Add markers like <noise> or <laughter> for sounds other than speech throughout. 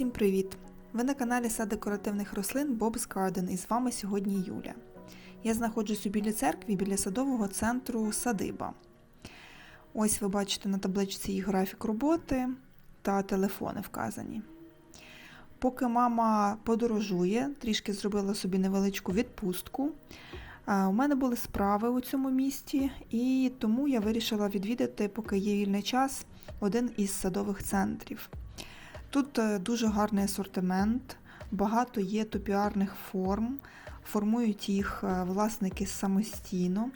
Усім привіт! Ви на каналі Сад декоративних рослин Bob's Garden і з вами сьогодні Юля. Я знаходжусь у білій церкві біля садового центру Садиба. Ось ви бачите на табличці їх графік роботи та телефони вказані. Поки мама подорожує, трішки зробила собі невеличку відпустку. У мене були справи у цьому місті, і тому я вирішила відвідати, поки є вільний час, один із садових центрів. Тут е, дуже гарний асортимент, багато є топіарних форм, формують їх е, власники самостійно,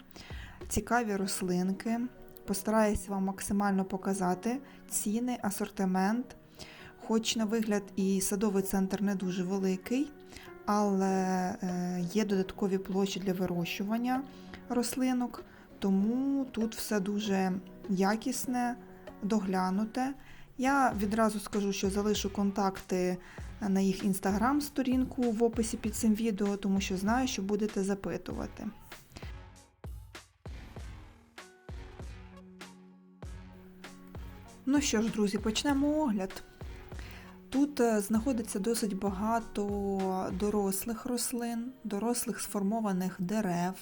цікаві рослинки. Постараюсь вам максимально показати ціни, асортимент. Хоч на вигляд і садовий центр не дуже великий, але е, є додаткові площі для вирощування рослинок, тому тут все дуже якісне, доглянуте. Я відразу скажу, що залишу контакти на їх інстаграм-сторінку в описі під цим відео, тому що знаю, що будете запитувати. Ну що ж, друзі, почнемо огляд. Тут е, знаходиться досить багато дорослих рослин, дорослих сформованих дерев,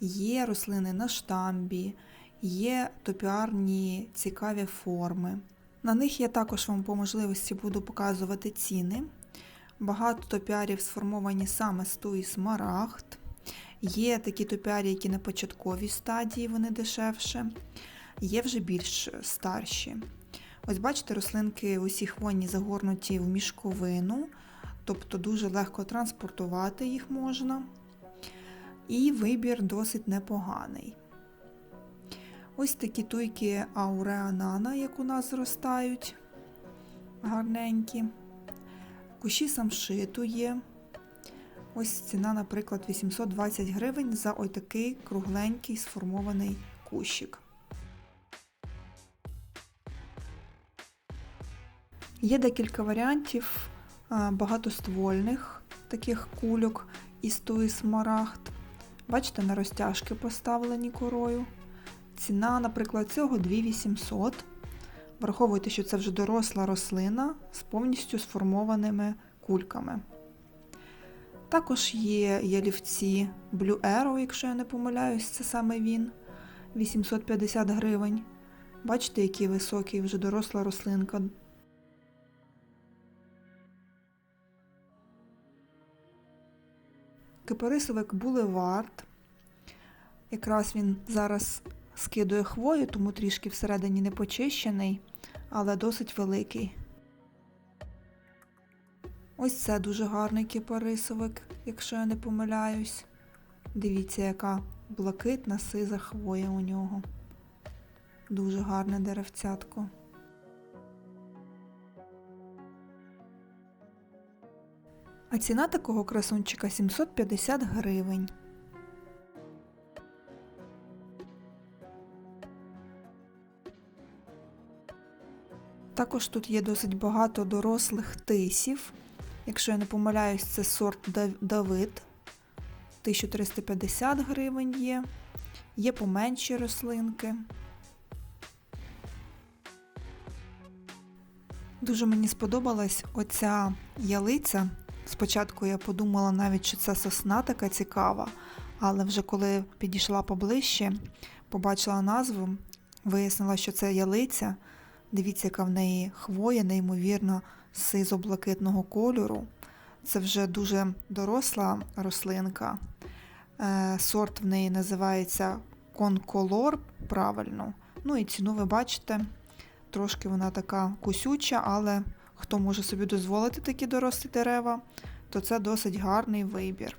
є рослини на штамбі, є топіарні цікаві форми. На них я також вам по можливості буду показувати ціни. Багато топіарів сформовані саме з туї смарагд. Є такі топіарі, які на початковій стадії, вони дешевше, є вже більш старші. Ось бачите, рослинки усі хвойні загорнуті в мішковину, тобто дуже легко транспортувати їх можна. І вибір досить непоганий. Ось такі туйки ауреанана, як у нас зростають, гарненькі. Кущі самшиту є. Ось ціна, наприклад, 820 гривень за ось такий кругленький сформований кущик. Є декілька варіантів багатоствольних таких кульок із туї смарагд. Бачите, на розтяжки поставлені корою. Ціна, наприклад, цього 2800. Враховуйте, що це вже доросла рослина з повністю сформованими кульками. Також є ялівці Blue Arrow, якщо я не помиляюсь, це саме він 850 гривень. Бачите, який високий вже доросла рослинка. Кипарисовик Булевард. Якраз він зараз скидує хвою, тому трішки всередині не почищений, але досить великий. Ось це дуже гарний кипарисовик, якщо я не помиляюсь. Дивіться, яка блакитна сиза хвоя у нього. Дуже гарне деревцятко. А ціна такого красунчика 750 гривень. Також тут є досить багато дорослих тисів. Якщо я не помиляюсь, це сорт Давид. 1350 гривень є. Є поменші рослинки. Дуже мені сподобалась оця ялиця. Спочатку я подумала навіть, що це сосна така цікава, але вже коли підійшла поближче, побачила назву, вияснила, що це ялиця. Дивіться, яка в неї хвоя, неймовірно, сизо-блакитного кольору. Це вже дуже доросла рослинка. Е, сорт в неї називається конколор, правильно. Ну і ціну ви бачите, трошки вона така кусюча, але хто може собі дозволити такі дорослі дерева, то це досить гарний вибір.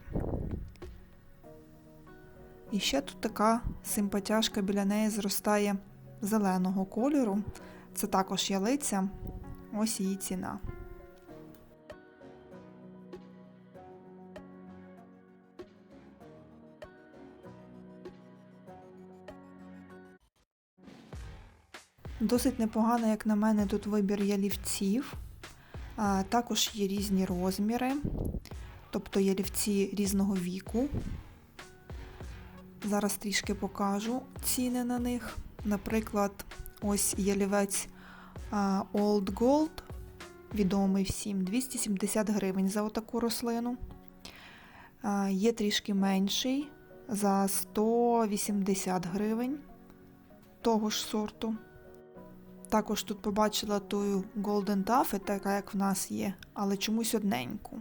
І ще тут така симпатяшка біля неї зростає зеленого кольору. Це також ялиця, ось її ціна. Досить непогано, як на мене, тут вибір ялівців. Також є різні розміри, тобто ялівці різного віку. Зараз трішки покажу ціни на них. Наприклад, ось ялівець Old Gold відомий всім, 270 гривень за отаку рослину. Є трішки менший за 180 гривень того ж сорту. Також тут побачила ту Golden Taffy, така як в нас є, але чомусь одненьку.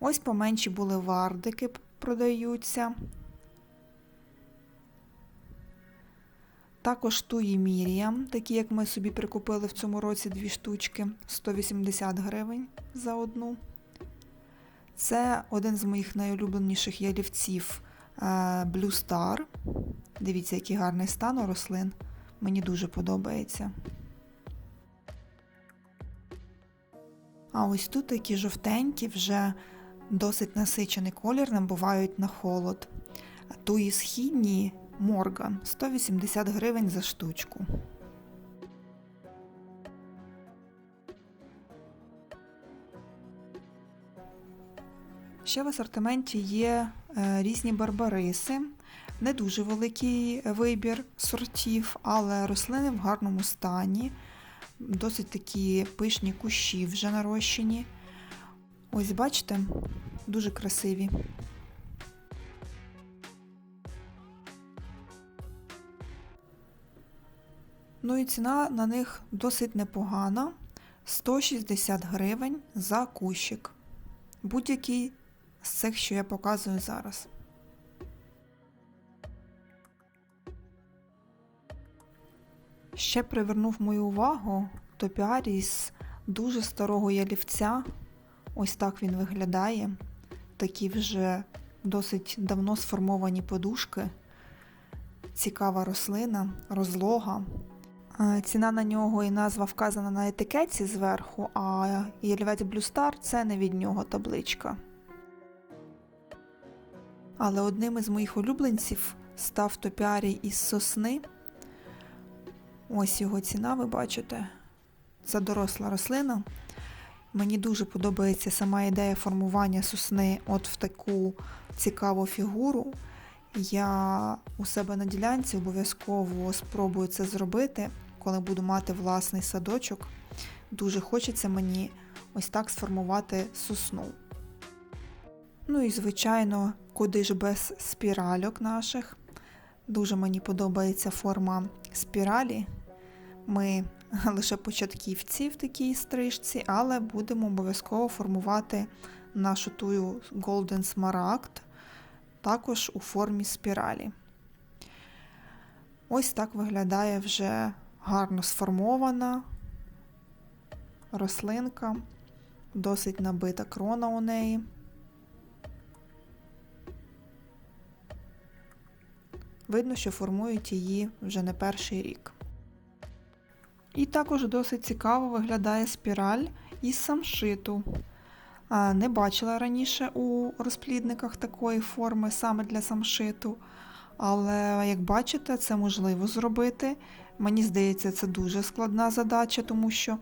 Ось поменші були вардики продаються. Також туї Міріям, такі як ми собі прикупили в цьому році дві штучки, 180 гривень за одну. Це один з моїх найулюбленіших ялівців е, Blue Star. Дивіться, який гарний стан у рослин. Мені дуже подобається. А ось тут такі жовтенькі, вже досить насичений колір, набувають на холод. Туї східні Морган 180 гривень за штучку. Ще в асортименті є е, різні барбариси, не дуже великий вибір сортів, але рослини в гарному стані, досить такі пишні кущі вже нарощені. Ось бачите, дуже красиві. Ну і ціна на них досить непогана 160 гривень за кущик. Будь-який з цих, що я показую зараз. Ще привернув мою увагу топіаріс дуже старого ялівця. Ось так він виглядає. Такі вже досить давно сформовані подушки. Цікава рослина, розлога. Е, Ціна на нього і назва вказана на етикетці зверху, а ялівець Star це не від нього табличка. Але одним із моїх улюбленців став топіарій із сосни. Ось його ціна, ви бачите. Це доросла рослина. Мені дуже подобається сама ідея формування сосни от в таку цікаву фігуру. Я у себе на ділянці обов'язково спробую це зробити, коли буду мати власний садочок. Дуже хочеться мені ось так сформувати сосну. Ну і, звичайно, куди ж без спіральок наших. Дуже мені подобається форма спіралі. Ми <laughs> лише початківці в такій стрижці, але будемо обов'язково формувати нашу тую Golden Smaragd також у формі спіралі. Ось так виглядає вже гарно сформована рослинка, досить набита крона у неї. Видно, що формують її вже не перший рік. І також досить цікаво виглядає спіраль із самшиту. Не бачила раніше у розплідниках такої форми саме для самшиту. Але, як бачите, це можливо зробити. Мені здається, це дуже складна задача, тому що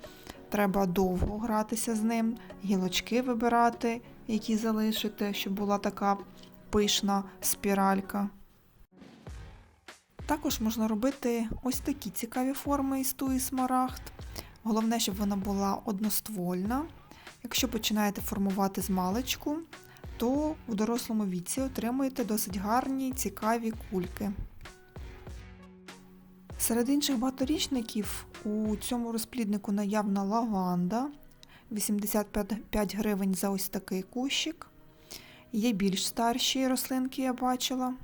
треба довго гратися з ним, гілочки вибирати, які залишити, щоб була така пишна спіралька. Також можна робити ось такі цікаві форми із туї смарагд. Головне, щоб вона була одноствольна. Якщо починаєте формувати з то в дорослому віці отримуєте досить гарні цікаві кульки. Серед інших багаторічників у цьому розпліднику наявна лаванда 85 гривень за ось такий кущик. Є більш старші рослинки, я бачила.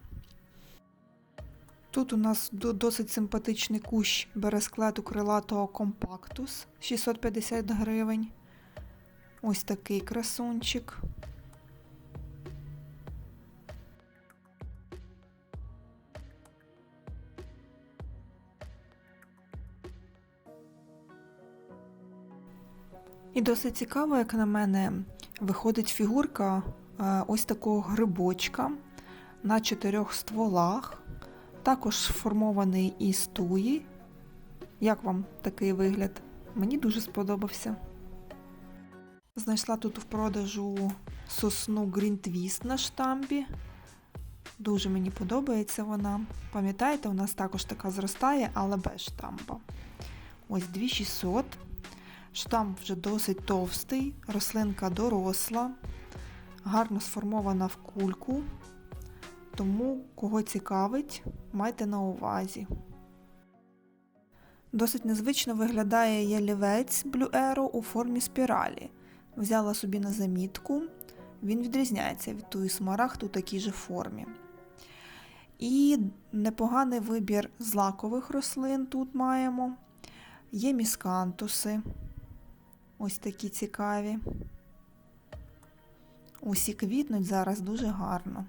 Тут у нас досить симпатичний кущ бересклету крилатого компактус 650 гривень. Ось такий красунчик. І досить цікаво, як на мене, виходить фігурка е, ось такого грибочка на чотирьох стволах, також сформований із туї. Як вам такий вигляд? Мені дуже сподобався. Знайшла тут в продажу сосну Twist на штамбі. Дуже мені подобається вона. Пам'ятаєте, у нас також така зростає, але без штамба. Ось 2600. Штамп вже досить товстий, рослинка доросла, гарно сформована в кульку, тому кого цікавить, майте на увазі. Досить незвично виглядає ялівець Blue Arrow у формі спіралі. Взяла собі на замітку, він відрізняється від тої смарагд у такій же формі. І непоганий вибір злакових рослин тут маємо. Є міскантуси, ось такі цікаві. Усі квітнуть зараз дуже гарно.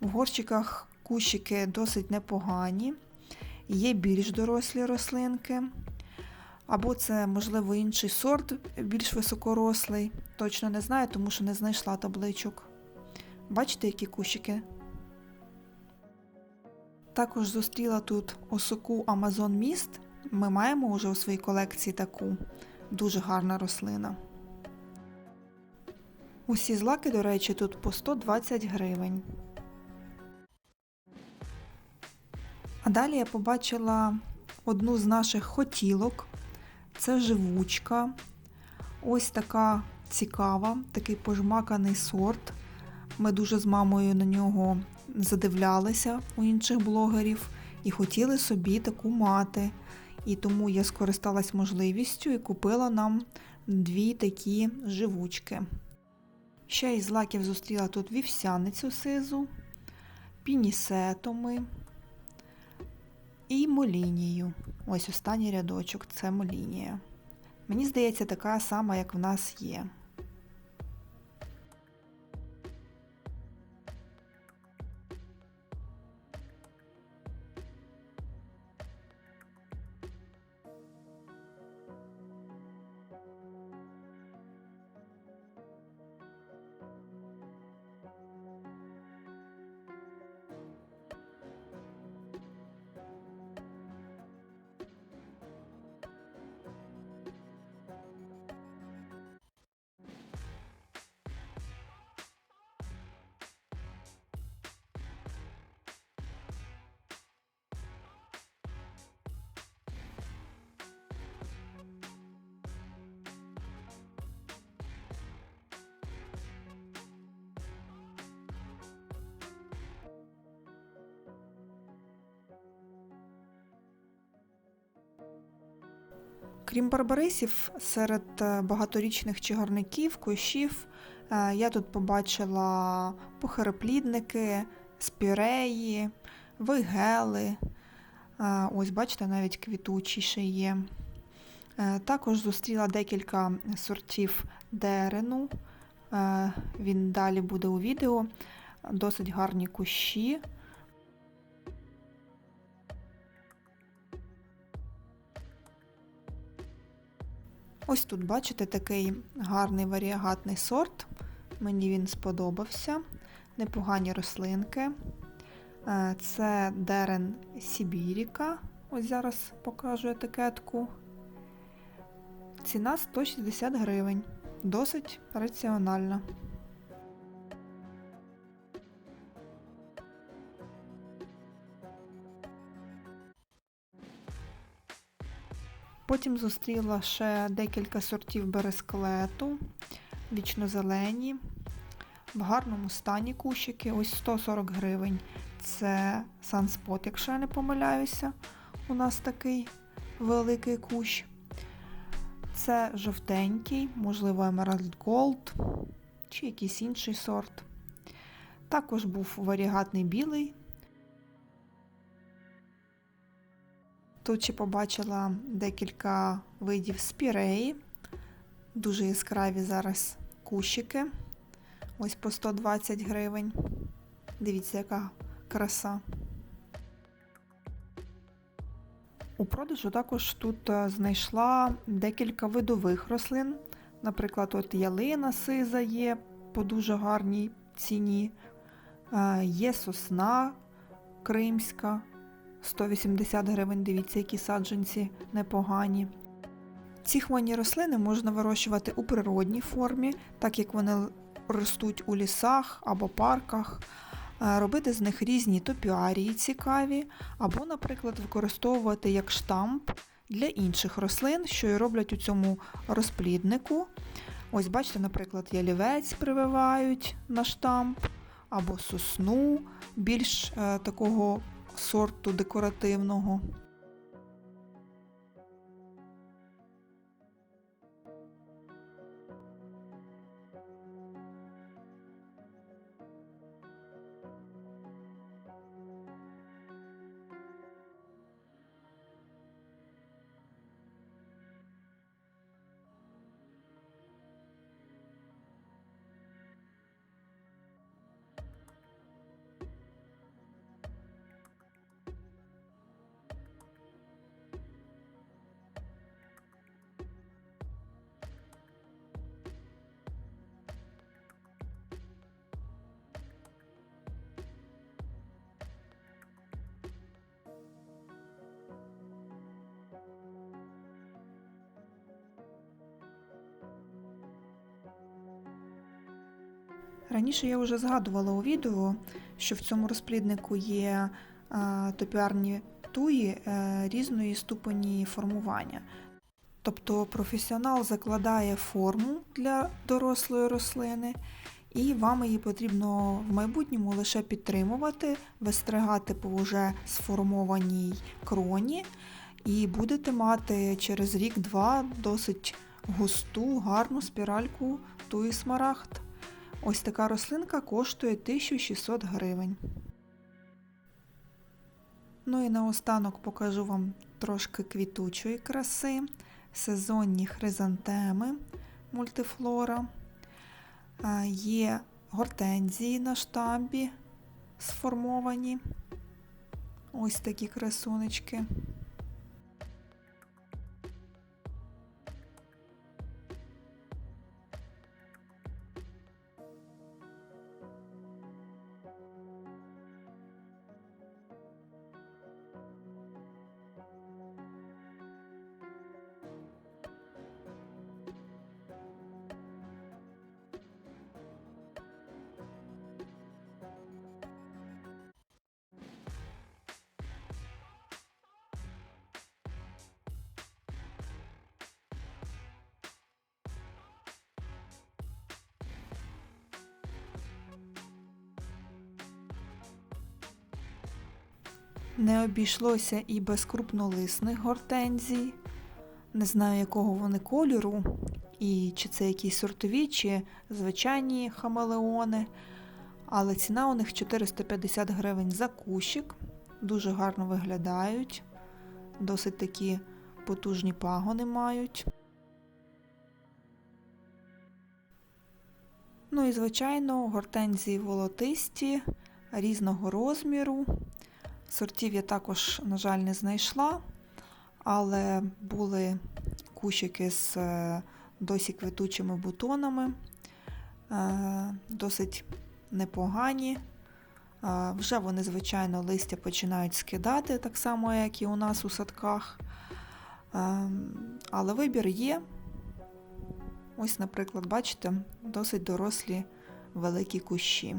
В горщиках кущики досить непогані, є більш дорослі рослинки. Або це, можливо, інший сорт, більш високорослий. Точно не знаю, тому що не знайшла табличок. Бачите, які кущики? Також зустріла тут осоку Amazon Mist. Ми маємо вже у своїй колекції таку дуже гарна рослина. Усі злаки, до речі, тут по 120 гривень. А далі я побачила одну з наших хотілок. Це живучка. Ось така цікава, такий пожмаканий сорт. Ми дуже з мамою на нього задивлялися у інших блогерів і хотіли собі таку мати. І тому я скористалась можливістю і купила нам дві такі живучки. Ще із лаків зустріла тут вівсяницю сизу, пінісетоми і молінію. Ось останній рядочок це молінія. Мені здається, така сама, як в нас є. Крім барбарисів, серед е, багаторічних чагарників, кущів е, я тут побачила похероплідники, спіреї, вигели. Е, ось, бачите, навіть квітучі ще є. Також зустріла декілька сортів дерену. Він далі буде у відео. Досить гарні кущі. Ось тут, бачите, такий гарний варіагатний сорт. Мені він сподобався. Непогані рослинки. Е, це дерен Сібіріка. Ось зараз покажу етикетку. Ціна 160 гривень. Досить раціональна. Потім зустріла ще декілька сортів бересклету, вічно-зелені, в гарному стані кущики, ось 140 гривень. Це Sunspot, якщо я не помиляюся, у нас такий великий кущ. Це жовтенький, можливо, Emerald Gold чи якийсь інший сорт. Також був варігатний білий Тут ще побачила декілька видів спіреї, дуже яскраві зараз кущики. Ось по 120 гривень. Дивіться, яка краса. У продажу також тут е, знайшла декілька видових рослин. Наприклад, от ялина сиза є по дуже гарній ціні, е, є сосна кримська. 180 гривень, дивіться, які саджанці непогані. Ці хвойні рослини можна вирощувати у природній формі, так як вони ростуть у лісах або парках, е, робити з них різні топіарії цікаві, або, наприклад, використовувати як штамп для інших рослин, що і роблять у цьому розпліднику. Ось, бачите, наприклад, ялівець прививають на штамп, або сосну більш е, такого сорту декоративного. Раніше я вже згадувала у відео, що в цьому розпліднику є е, топіарні туї е, різної ступені формування. Тобто професіонал закладає форму для дорослої рослини, і вам її потрібно в майбутньому лише підтримувати, вистригати по вже сформованій кроні, і будете мати через рік-два досить густу, гарну спіральку туї смарагд. Ось така рослинка коштує 1600 гривень. Ну і наостанок покажу вам трошки квітучої краси, сезонні хризантеми мультифлора. Є гортензії на штамбі сформовані. Ось такі красунечки. Не обійшлося і без крупнолисних гортензій. Не знаю, якого вони кольору, і чи це якісь сортові, чи звичайні хамелеони. Але ціна у них 450 гривень за кущик. Дуже гарно виглядають. Досить такі потужні пагони мають. Ну і, звичайно, гортензії волотисті, різного розміру. Сортів я також, на жаль, не знайшла, але були кущики з е, досі квітучими бутонами, е, досить непогані. Е, вже вони, звичайно, листя починають скидати, так само, як і у нас у садках. Але вибір є. Ось, наприклад, бачите, досить дорослі великі кущі.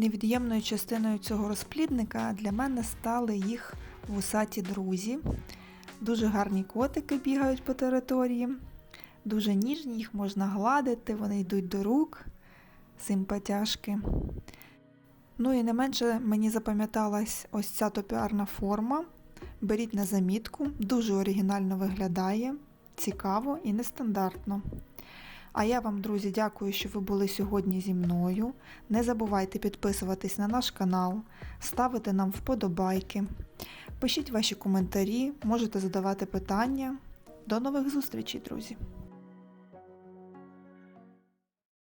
Невід'ємною частиною цього розплідника для мене стали їх вусаті друзі. Дуже гарні котики бігають по території, дуже ніжні, їх можна гладити, вони йдуть до рук, симпатяшки. Ну і не менше мені запам'яталась ось ця топіарна форма. Беріть на замітку, дуже оригінально виглядає, цікаво і нестандартно. А я вам, друзі, дякую, що ви були сьогодні зі мною. Не забувайте підписуватись на наш канал, ставити нам вподобайки. Пишіть ваші коментарі, можете задавати питання. До нових зустрічей, друзі!